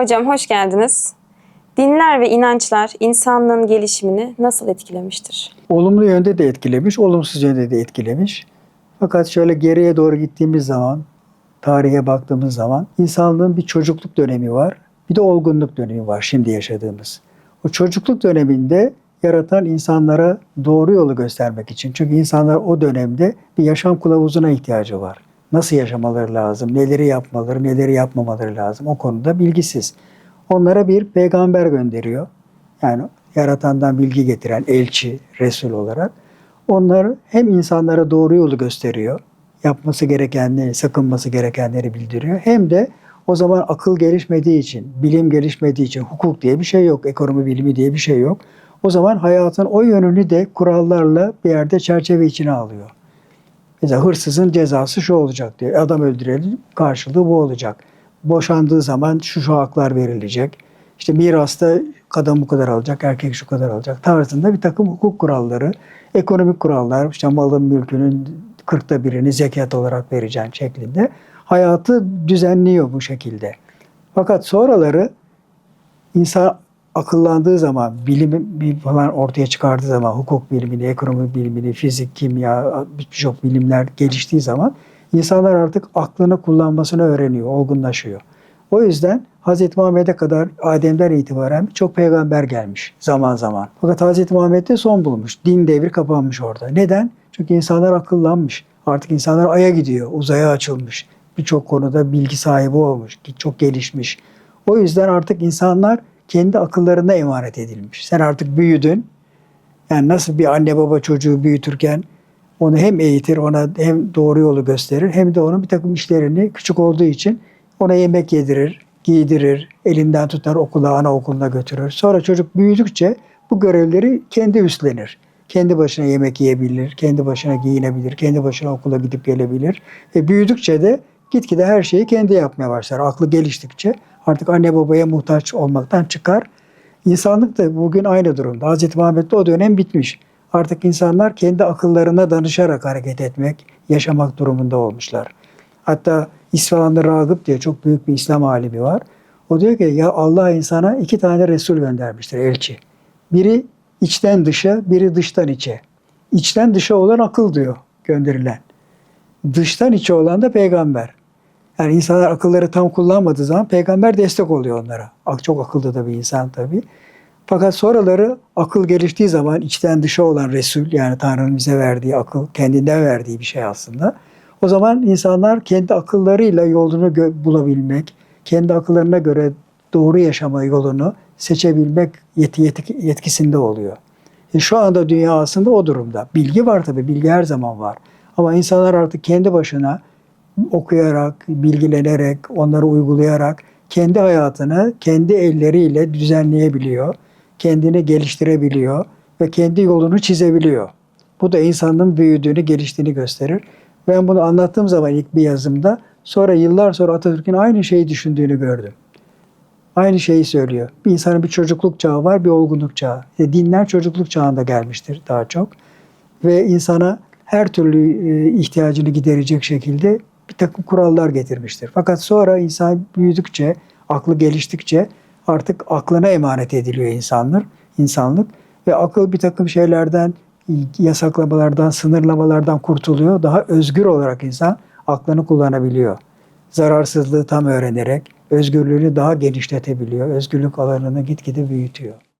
Hocam hoş geldiniz. Dinler ve inançlar insanlığın gelişimini nasıl etkilemiştir? Olumlu yönde de etkilemiş, olumsuz yönde de etkilemiş. Fakat şöyle geriye doğru gittiğimiz zaman, tarihe baktığımız zaman insanlığın bir çocukluk dönemi var, bir de olgunluk dönemi var şimdi yaşadığımız. O çocukluk döneminde yaratan insanlara doğru yolu göstermek için. Çünkü insanlar o dönemde bir yaşam kılavuzuna ihtiyacı var. Nasıl yaşamaları lazım, neleri yapmaları, neleri yapmamaları lazım o konuda bilgisiz. Onlara bir peygamber gönderiyor. Yani yaratandan bilgi getiren elçi, resul olarak. Onlar hem insanlara doğru yolu gösteriyor, yapması gerekenleri, sakınması gerekenleri bildiriyor. Hem de o zaman akıl gelişmediği için, bilim gelişmediği için hukuk diye bir şey yok, ekonomi bilimi diye bir şey yok. O zaman hayatın o yönünü de kurallarla bir yerde çerçeve içine alıyor. Mesela hırsızın cezası şu olacak diyor. Adam öldürelim karşılığı bu olacak. Boşandığı zaman şu şu haklar verilecek. İşte mirasta kadın bu kadar alacak, erkek şu kadar alacak tarzında bir takım hukuk kuralları, ekonomik kurallar, işte malın mülkünün kırkta birini zekat olarak vereceğin şeklinde hayatı düzenliyor bu şekilde. Fakat sonraları insan akıllandığı zaman, bilim falan ortaya çıkardığı zaman, hukuk bilimini, ekonomi bilimini, fizik, kimya, birçok bilimler geliştiği zaman insanlar artık aklını kullanmasını öğreniyor, olgunlaşıyor. O yüzden Hz. Muhammed'e kadar Adem'den itibaren birçok peygamber gelmiş zaman zaman. Fakat Hz. Muhammed de son bulmuş. Din devri kapanmış orada. Neden? Çünkü insanlar akıllanmış. Artık insanlar Ay'a gidiyor, uzaya açılmış. Birçok konuda bilgi sahibi olmuş, çok gelişmiş. O yüzden artık insanlar kendi akıllarına emanet edilmiş. Sen artık büyüdün. Yani nasıl bir anne baba çocuğu büyütürken onu hem eğitir, ona hem doğru yolu gösterir hem de onun bir takım işlerini küçük olduğu için ona yemek yedirir, giydirir, elinden tutar okula, anaokuluna götürür. Sonra çocuk büyüdükçe bu görevleri kendi üstlenir. Kendi başına yemek yiyebilir, kendi başına giyinebilir, kendi başına okula gidip gelebilir. Ve büyüdükçe de gitgide her şeyi kendi yapmaya başlar. Aklı geliştikçe artık anne babaya muhtaç olmaktan çıkar. İnsanlık da bugün aynı durumda. Hz. Muhammed'de o dönem bitmiş. Artık insanlar kendi akıllarına danışarak hareket etmek, yaşamak durumunda olmuşlar. Hatta İsfahan'da Ragıp diye çok büyük bir İslam alimi var. O diyor ki ya Allah insana iki tane Resul göndermiştir, elçi. Biri içten dışa, biri dıştan içe. İçten dışa olan akıl diyor gönderilen. Dıştan içe olan da peygamber. Yani insanlar akılları tam kullanmadığı zaman peygamber destek oluyor onlara. Çok akıllı da bir insan tabii. Fakat sonraları akıl geliştiği zaman içten dışa olan Resul yani Tanrı'nın bize verdiği akıl, kendinden verdiği bir şey aslında. O zaman insanlar kendi akıllarıyla yolunu bulabilmek, kendi akıllarına göre doğru yaşama yolunu seçebilmek yeti, yetki- yetkisinde oluyor. E şu anda dünya aslında o durumda. Bilgi var tabii, bilgi her zaman var. Ama insanlar artık kendi başına okuyarak, bilgilenerek, onları uygulayarak kendi hayatını kendi elleriyle düzenleyebiliyor. Kendini geliştirebiliyor ve kendi yolunu çizebiliyor. Bu da insanın büyüdüğünü, geliştiğini gösterir. Ben bunu anlattığım zaman ilk bir yazımda sonra yıllar sonra Atatürk'ün aynı şeyi düşündüğünü gördüm. Aynı şeyi söylüyor. Bir insanın bir çocukluk çağı var, bir olgunluk çağı. E, dinler çocukluk çağında gelmiştir daha çok. Ve insana her türlü e, ihtiyacını giderecek şekilde bir takım kurallar getirmiştir. Fakat sonra insan büyüdükçe, aklı geliştikçe artık aklına emanet ediliyor insanlar, insanlık. Ve akıl bir takım şeylerden, yasaklamalardan, sınırlamalardan kurtuluyor. Daha özgür olarak insan aklını kullanabiliyor. Zararsızlığı tam öğrenerek özgürlüğünü daha genişletebiliyor. Özgürlük alanını gitgide büyütüyor.